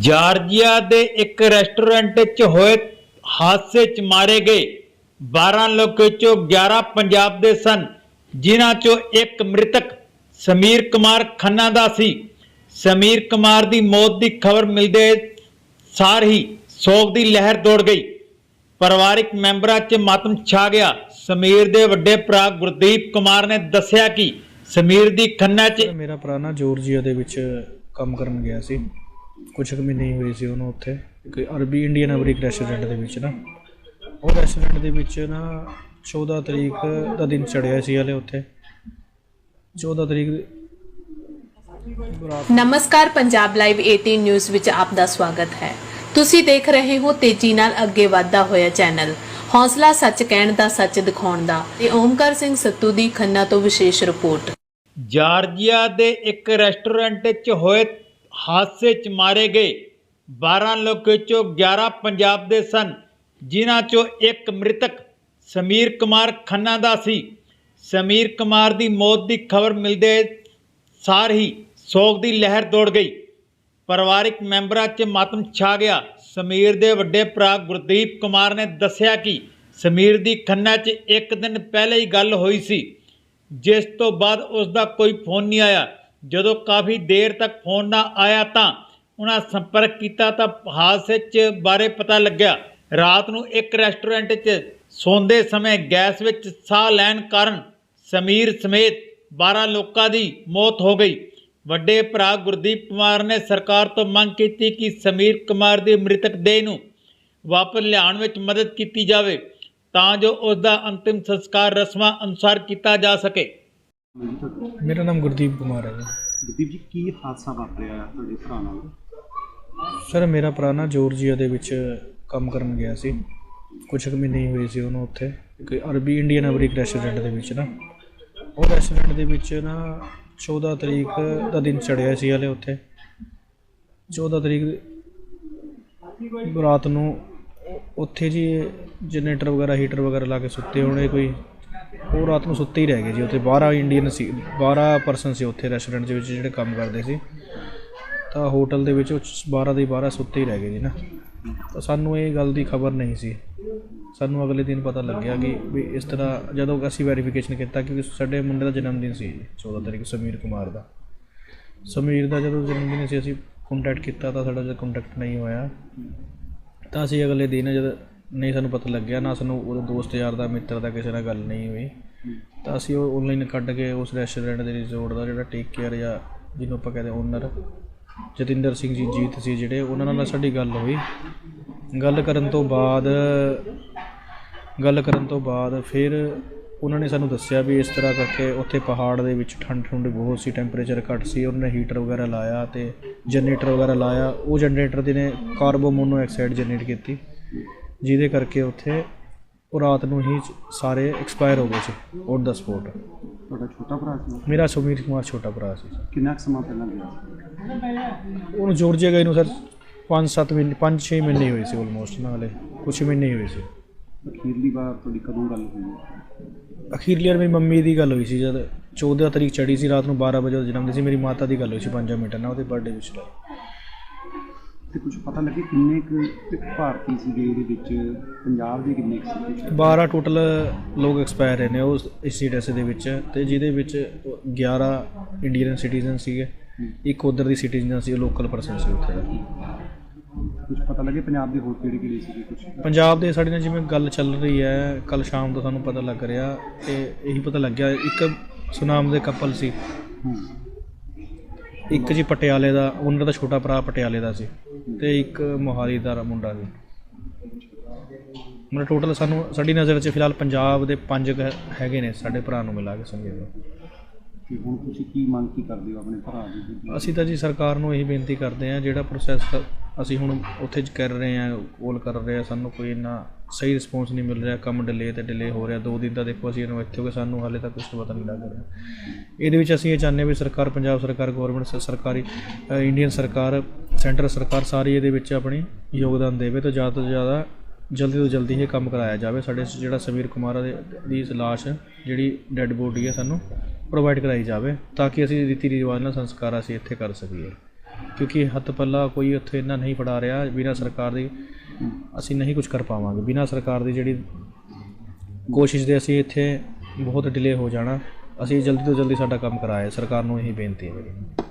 Georgia ਦੇ ਇੱਕ restaurant 'ਚ ਹੋਏ ਹਾਦਸੇ 'ਚ ਮਾਰੇ ਗਏ। 12 ਲੋਕਾਂ 'ਚੋਂ 11 ਪੰਜਾਬ ਦੇ ਸਨ, ਜਿਨ੍ਹਾਂ 'ਚੋਂ ਇੱਕ ਮ੍ਰਿਤਕ ਸਮੀਰ ਕੁਮਾਰ ਖੰਨਾ ਦਾ ਸੀ। ਸਮੀਰ ਕੁਮਾਰ ਦੀ ਮੌਤ ਦੀ ਖਬਰ ਮਿਲਦੇ ਸਾਰ ਹੀ ਸੋਗ ਦੀ ਲਹਿਰ ਦੌੜ ਗਈ। ਪਰਿਵਾਰਿਕ ਮੈਂਬਰਾਂ 'ਚ ਮਾਤਮ ਛਾ ਗਿਆ। ਸਮੀਰ ਦੇ ਵੱਡੇ ਭਰਾ ਗੁਰਦੀਪ ਕੁਮਾਰ ਨੇ ਦੱਸਿਆ ਕਿ ਸਮੀਰ ਦੀ ਖੰਨਾ 'ਚ ਮੇਰਾ ਭਰਾ ਨਾ ਜਾਰਜੀਆ ਦੇ ਵਿੱਚ ਕੰਮ ਕਰਨ ਗਿਆ ਸੀ। ਕੁਝ ਕੁ ਮਹੀਨੇ ਹੀ ਹੋਏ ਸੀ ਉਹਨੂੰ ਉੱਥੇ। ਇੱਕ ਅਰਬੀ ਇੰਡੀਅਨ ਅਮਰੀਕ ਰੈਸਟੋਰੈਂਟ ਦੇ ਵਿੱਚ ਨਾ। ਉਹ ਰੈਸਟੋਰੈਂਟ ਦੇ ਵਿੱਚ ਨਾ 14 ਤਰੀਕ ਦਾ ਦਿਨ ਚੜਿਆ ਸੀ ਹਲੇ ਉੱਥੇ। 14 ਤਰੀਕ ਨਮਸਕਾਰ ਪੰਜਾਬ ਲਾਈਵ 18 ਨਿਊਜ਼ ਵਿੱਚ ਆਪ ਦਾ ਸਵਾਗਤ ਹੈ। ਤੁਸੀਂ ਦੇਖ ਰਹੇ ਹੋ ਤੇਜ਼ੀ ਨਾਲ ਅੱਗੇ ਵਧਦਾ ਹੋਇਆ ਚੈਨਲ। ਹੌਸਲਾ ਸੱਚ ਕਹਿਣ ਦਾ ਸੱਚ ਦਿਖਾਉਣ ਦਾ ਤੇ ਓਮਕਾਰ ਸਿੰਘ ਸੱਤੂ ਦੀ ਖੰਨਾ ਤੋਂ ਵਿਸ਼ੇਸ਼ ਰਿਪੋਰਟ। ਜਾਰਜੀਆ ਦੇ ਇੱਕ ਰੈਸਟੋਰੈਂਟ 'ਚ ਹੋਏ ਹਾਦਸੇ 'ਚ ਮਾਰੇ ਗਏ। 12 ਲੋਕਾਂ 'ਚੋਂ 11 ਪੰਜਾਬ ਦੇ ਸਨ, ਜਿਨ੍ਹਾਂ 'ਚੋਂ ਇੱਕ ਮ੍ਰਿਤਕ ਸਮੀਰ ਕੁਮਾਰ ਖੰਨਾ ਦਾ ਸੀ। ਸਮੀਰ ਕੁਮਾਰ ਦੀ ਮੌਤ ਦੀ ਖਬਰ ਮਿਲਦੇ ਸਾਰ ਹੀ ਸੋਗ ਦੀ ਲਹਿਰ ਦੌੜ ਗਈ। ਪਰਿਵਾਰਿਕ ਮੈਂਬਰਾਂ 'ਚ ਮਾਤਮ ਛਾ ਗਿਆ। ਸਮੀਰ ਦੇ ਵੱਡੇ ਭਰਾ ਗੁਰਦੀਪ ਕੁਮਾਰ ਨੇ ਦੱਸਿਆ ਕਿ ਸਮੀਰ ਦੀ ਖੰਨਾ 'ਚ ਇੱਕ ਦਿਨ ਪਹਿਲੇ ਹੀ ਗੱਲ ਹੋਈ ਸੀ, ਜਿਸ ਤੋਂ ਬਾਅਦ ਉਸ ਦਾ ਕੋਈ ਫੋਨ ਨਹੀਂ ਆਇਆ। ਜਦੋਂ ਕਾਫੀ ਦੇਰ ਤੱਕ ਫੋਨ ਨਾ ਆਇਆ ਤਾਂ ਉਹਨਾਂ ਸੰਪਰਕ ਕੀਤਾ ਤਾਂ ਹਾਦਸੇ 'ਚ ਬਾਰੇ ਪਤਾ ਲੱਗਿਆ। ਰਾਤ ਨੂੰ ਇੱਕ ਰੈਸਟੋਰੈਂਟ 'ਚ ਸੌਂਦੇ ਸਮੇਂ ਗੈਸ ਵਿੱਚ ਸਾਹ ਲੈਣ ਕਾਰਨ ਸਮੀਰ ਸਮੇਤ 12 ਲੋਕਾਂ ਦੀ ਮੌਤ ਹੋ ਗਈ। ਵੱਡੇ ਭਰਾ ਗੁਰਦੀਪ ਕੁਮਾਰ ਨੇ ਸਰਕਾਰ ਤੋਂ ਮੰਗ ਕੀਤੀ ਕਿ ਸਮੀਰ ਕੁਮਾਰ ਦੀ ਮ੍ਰਿਤਕ ਦੇਹ ਨੂੰ ਵਾਪਸ ਲਿਆਉਣ ਵਿੱਚ ਮਦਦ ਕੀਤੀ ਜਾਵੇ ਤਾਂ ਜੋ ਉਸ ਦਾ ਅੰਤਿਮ ਸੰਸਕਾਰ ਰਸਮਾਂ ਅਨੁਸਾਰ ਕੀਤਾ ਜਾ ਸਕੇ। ਮੇਰਾ ਨਾਮ ਗੁਰਦੀਪ ਕੁਮਾਰ ਹੈ ਜੀ। ਗੁਰਦੀਪ ਜੀ ਕੀ ਹਾਦਸਾ ਵਾਪਰਿਆ ਤੁਹਾਡੇ ਭਰਾ ਨਾਲ? ਸਰ ਮੇਰਾ ਭਰਾ ਨਾ ਜਾਰਜੀਆ ਦੇ ਵਿੱਚ ਕੰਮ ਕਰਨ ਗਿਆ ਸੀ। ਕੁਝ ਕੁ ਮਹੀਨੇ ਹੀ ਹੋਏ ਸੀ ਉਹਨੂੰ ਉੱਥੇ। ਇੱਕ ਅਰਬੀ ਇੰਡੀਅਨ ਅਮਰੀਕ ਰੈਸਟੋਰੈਂਟ ਦੇ ਵਿੱਚ ਨਾ। ਉਹ ਰੈਸਟੋਰੈਂਟ ਦੇ ਵਿੱਚ ਨਾ 14 ਤਰੀਕ ਦਾ ਦਿਨ ਚੜਿਆ ਸੀ ਹਲੇ ਉੱਥੇ। 14 ਤਰੀਕ ਰਾਤ ਨੂੰ ਉੱਥੇ ਜੀ ਜਨਰੇਟਰ ਵਗੈਰਾ ਹੀਟਰ ਵਗੈਰਾ ਲਾ ਕੇ ਸੁੱਤੇ ਹੋਣੇ ਕੋਈ। ਉਹ ਰਾਤ ਨੂੰ ਸੁੱਤੇ ਹੀ ਰਹਿ ਗਏ ਜੀ ਉੱਥੇ 12 ਇੰਡੀਅਨ ਸੀ 12 ਪਰਸਨ ਸੀ ਉੱਥੇ ਰੈਸਟੋਰੈਂਟ ਦੇ ਵਿੱਚ ਜਿਹੜੇ ਕੰਮ ਕਰਦੇ ਸੀ। ਤਾਂ ਹੋਟਲ ਦੇ ਵਿੱਚ ਉਹ 12 ਦੇ 12 ਸੁੱਤੇ ਹੀ ਰਹਿ ਗਏ ਜੀ ਨਾ। ਤਾਂ ਸਾਨੂੰ ਇਹ ਗੱਲ ਦੀ ਖਬਰ ਨਹੀਂ ਸੀ। ਸਾਨੂੰ ਅਗਲੇ ਦਿਨ ਪਤਾ ਲੱਗਿਆ ਕਿ ਵੀ ਇਸ ਤਰ੍ਹਾਂ ਜਦੋਂ ਅਸੀਂ ਵੈਰੀਫਿਕੇਸ਼ਨ ਕੀਤਾ ਕਿਉਂਕਿ ਸਾਡੇ ਮੁੰਡੇ ਦਾ ਜਨਮ ਦਿਨ ਸੀ ਜੀ, 14 ਤਰੀਕ ਸਮੀਰ ਕੁਮਾਰ ਦਾ। ਸਮੀਰ ਦਾ ਜਦੋਂ ਜਨਮ ਦਿਨ ਸੀ ਅਸੀਂ ਕੰਟੈਕਟ ਕੀਤਾ ਤਾਂ ਸਾਡਾ ਜਦ ਕੰਟੈਕਟ ਨਹੀਂ ਹੋਇਆ। ਤਾਂ ਅਸੀਂ ਅਗਲੇ ਦਿਨ ਜਦ ਨਹੀਂ ਸਾਨੂੰ ਪਤਾ ਲੱਗਿਆ, ਨਾ ਸਾਨੂੰ ਉਹਦੇ ਦੋਸਤ ਯਾਰ ਦਾ, ਮਿੱਤਰ ਦਾ ਕਿਸੇ ਨਾਲ ਗੱਲ ਨਹੀਂ ਹੋਈ। ਤਾਂ ਅਸੀਂ ਉਹ ਆਨਲਾਈਨ ਕੱਢ ਕੇ ਉਸ ਰੈਸਟੋਰੈਂਟ ਦੇ ਰਿਜ਼ੋਰਟ ਦਾ ਜਿਹੜਾ ਟੇਕ ਕੇਅਰ ਜਾਂ ਜਿਹਨੂੰ ਆਪਾਂ ਕਹਿੰਦੇ ਓਨਰ ਜਤਿੰਦਰ ਸਿੰਘ ਜੀ, ਜੀਤ ਸੀ ਜਿਹੜੇ, ਉਹਨਾਂ ਨਾਲ ਸਾਡੀ ਗੱਲ ਹੋਈ। ਗੱਲ ਕਰਨ ਤੋਂ ਬਾਅਦ, ਗੱਲ ਕਰਨ ਤੋਂ ਬਾਅਦ ਫਿਰ ਉਹਨਾਂ ਨੇ ਸਾਨੂੰ ਦੱਸਿਆ ਵੀ ਇਸ ਤਰ੍ਹਾਂ ਕਰਕੇ ਉੱਥੇ ਪਹਾੜ ਦੇ ਵਿੱਚ ਠੰਡ ਠੰਡ ਬਹੁਤ ਸੀ ਟੈਂਪਰੇਚਰ ਘੱਟ ਸੀ, ਉਹਨਾਂ ਨੇ ਹੀਟਰ ਵਗੈਰਾ ਲਾਇਆ ਤੇ ਜਨਰੇਟਰ ਵਗੈਰਾ ਲਾਇਆ। ਉਹ ਜਨਰੇਟਰ ਦੇ ਨੇ ਕਾਰਬਨ ਮੋਨੋਆਕਸਾਈਡ ਜਨਰੇਟ ਕੀਤੀ। ਜਿਹਦੇ ਕਰਕੇ ਉੱਥੇ ਉਹ ਰਾਤ ਨੂੰ ਹੀ ਸਾਰੇ ਐਕਸਪਾਇਰ ਹੋ ਗਏ ਸੀ ਔਨ ਦਾ ਸਪੋਟ ਤੁਹਾਡਾ ਛੋਟਾ ਭਰਾ ਸੀ? ਮੇਰਾ ਸੁਮੀਰ ਕੁਮਾਰ ਛੋਟਾ ਭਰਾ ਸੀ। ਕਿੰਨਾ ਸਮਾਂ ਪਹਿਲਾਂ ਗਿਆ? ਉਹਨੂੰ ਜਾਰਜੀਆ ਗਏ ਨੂੰ ਸਰ 5-7 ਮਹੀਨੇ 5-6 ਮਹੀਨੇ ਹੋਏ ਸੀ ਆਲਮੋਸਟ ਨਾਲੇ ਕੁਝ ਮਹੀਨੇ ਹੋਏ ਸੀ। ਅਖੀਰਲੀ ਵਾਰ ਤੁਹਾਡੀ ਕਦੋਂ ਗੱਲ ਹੋਈ? ਅਖੀਰਲੀ ਵਾਰ ਮੇਰੀ ਮੰਮੀ ਦੀ ਗੱਲ ਹੋਈ ਸੀ ਜਦ 14 ਤਰੀਕ ਚੜੀ ਸੀ ਰਾਤ ਨੂੰ 12 ਵਜੇ ਜਨਮ ਦਿਨ ਸੀ ਮੇਰੀ ਮਾਤਾ ਦੀ ਗੱਲ ਹੋਈ ਸੀ 5 ਮਿੰਟ ਨਾਲ ਉਹਦੇ ਬਰਥਡੇ ਵਿੱਚ। ਲਾਈ ਤੇ ਕੁਝ ਪਤਾ ਲੱਗੇ ਕਿੰਨੇ ਕੁ ਭਾਰਤੀ ਸੀਗੇ ਇਹਦੇ ਵਿੱਚ ਪੰਜਾਬ ਦੇ ਕਿੰਨੇ ਕੁ ਸੀ 12 ਟੋਟਲ ਲੋਕ ਐਕਸਪਾਇਰ ਰਹੇ ਨੇ ਉਸ ਇੰਸੀਡੈਂਸ ਦੇ ਵਿੱਚ ਤੇ ਜਿਹਦੇ ਵਿੱਚ 11 ਇੰਡੀਅਨ ਸਿਟੀਜ਼ਨ ਸੀਗੇ ਇੱਕ ਉਧਰ ਦੀ ਸਿਟੀਜ਼ਨ ਸੀ ਲੋਕਲ ਪਰਸਨ ਸੀ ਉੱਥੇ ਦਾ। ਕੁਝ ਪਤਾ ਲੱਗੇ ਪੰਜਾਬ ਦੇ ਹੋਰ ਕਿਹੜੇ ਕਿਹੜੇ ਸੀਗੇ ਕੁਝ ਪੰਜਾਬ ਦੇ ਸਾਡੇ ਨਾਲ ਜਿਵੇਂ ਗੱਲ ਚੱਲ ਰਹੀ ਹੈ ਕੱਲ ਸ਼ਾਮ ਤੋਂ ਸਾਨੂੰ ਪਤਾ ਲੱਗ ਰਿਹਾ ਤੇ ਇਹੀ ਪਤਾ ਲੱਗਿਆ ਇੱਕ ਸੁਨਾਮ ਦੇ ਕਪਲ ਸੀ। ਹੂੰ। ਇੱਕ ਜੀ ਪਟਿਆਲੇ ਦਾ ਉਹਨਾਂ ਦਾ ਛੋਟਾ ਭਰਾ ਪਟਿਆਲੇ ਦਾ ਸੀ ਤੇ ਇੱਕ ਮੋਹਾਲੀ ਦਾ ਮੁੰਡਾ ਸੀ। ਮਤਲਬ ਟੋਟਲ ਸਾਨੂੰ ਸਾਡੀ ਨਜ਼ਰ 'ਚ ਫਿਲਹਾਲ ਪੰਜਾਬ ਦੇ ਪੰਜ ਕੁ ਹੈਗੇ ਨੇ ਸਾਡੇ ਭਰਾ ਨੂੰ ਮਿਲਾ ਕੇ ਸਮਝੇ ਤੇ ਹੁਣ ਤੁਸੀਂ ਕੀ ਮੰਗ ਕੀ ਕਰਦੇ ਹੋ ਆਪਣੇ ਭਰਾ ਦੀ ਅਸੀਂ ਤਾਂ ਜੀ ਸਰਕਾਰ ਨੂੰ ਇਹੀ ਬੇਨਤੀ ਕਰਦੇ ਹਾਂ ਜਿਹੜਾ ਪ੍ਰੋਸੈਸ ਅਸੀਂ ਹੁਣ ਉੱਥੇ ਕਰ ਰਹੇ ਹਾਂ ਕੋਲ ਕਰ ਰਹੇ ਹਾਂ, ਸਾਨੂੰ ਕੋਈ ਇੰਨਾ ਸਹੀ ਰਿਸਪੌਂਸ ਨਹੀਂ ਮਿਲ ਰਿਹਾ, ਕੰਮ ਡਿਲੇ ਤੇ ਡਿਲੇ ਹੋ ਰਿਹਾ, ਦੋ ਦਿਨ ਦਾ ਦੇਖੋ ਅਸੀਂ ਇਹਨੂੰ ਇੱਥੇ ਹੋ ਕੇ ਸਾਨੂੰ ਹਾਲੇ ਤੱਕ ਕੁਝ ਪਤਾ ਨਹੀਂ ਲੱਗ ਰਿਹਾ। ਇਹਦੇ ਵਿੱਚ ਅਸੀਂ ਇਹ ਚਾਹੁੰਦੇ ਹਾਂ ਵੀ ਸਰਕਾਰ, ਪੰਜਾਬ ਸਰਕਾਰ ਗਵਰਨਮੈਂਟ ਸਰਕਾਰੀ ਇੰਡੀਅਨ ਸਰਕਾਰ ਸੈਂਟਰ ਸਰਕਾਰ ਸਾਰੀ ਇਹਦੇ ਵਿੱਚ ਆਪਣੀ ਯੋਗਦਾਨ ਦੇਵੇ ਤੇ ਜ਼ਿਆਦਾ ਤੋਂ ਜ਼ਿਆਦਾ ਜਲਦੀ ਤੋਂ ਜਲਦੀ ਇਹ ਕੰਮ ਕਰਾਇਆ ਜਾਵੇ। ਸਾਡੇ ਸ- ਜਿਹੜਾ ਸਮੀਰ ਕੁਮਾਰ ਦੇ ਦੀ ਲਾਸ਼, ਜਿਹੜੀ ਡੈੱਡ ਬੋਡੀ ਹੈ, ਸਾਨੂੰ ਪ੍ਰੋਵਾਈਡ ਕਰਾਈ ਜਾਵੇ ਤਾਂ ਕਿ ਅਸੀਂ ਰੀਤੀ ਰਿਵਾਜ ਨਾਲ ਸੰਸਕਾਰ ਅਸੀਂ ਇੱਥੇ ਕਰ ਸਕੀਏ। ਕਿਉਂਕਿ ਹੱਥ ਪੱਲਾ ਕੋਈ ਉੱਥੇ ਇੰਨਾ ਨਹੀਂ ਫੜਾ ਰਿਹਾ ਬਿਨਾਂ ਸਰਕਾਰ ਦੀ। ਅਸੀਂ ਨਹੀਂ ਕੁਝ ਕਰ ਪਾਵਾਂਗੇ। ਬਿਨਾਂ ਸਰਕਾਰ ਦੀ ਜਿਹੜੀ ਕੋਸ਼ਿਸ਼ ਦੇ ਅਸੀਂ ਇੱਥੇ ਬਹੁਤ ਡਿਲੇ ਹੋ ਜਾਣਾ। ਅਸੀਂ ਜਲਦੀ ਤੋਂ ਜਲਦੀ ਸਾਡਾ ਕੰਮ ਕਰਾਏ ਸਰਕਾਰ ਨੂੰ ਇਹੀ ਬੇਨਤੀ ਹੈ। ਮੇਰੀ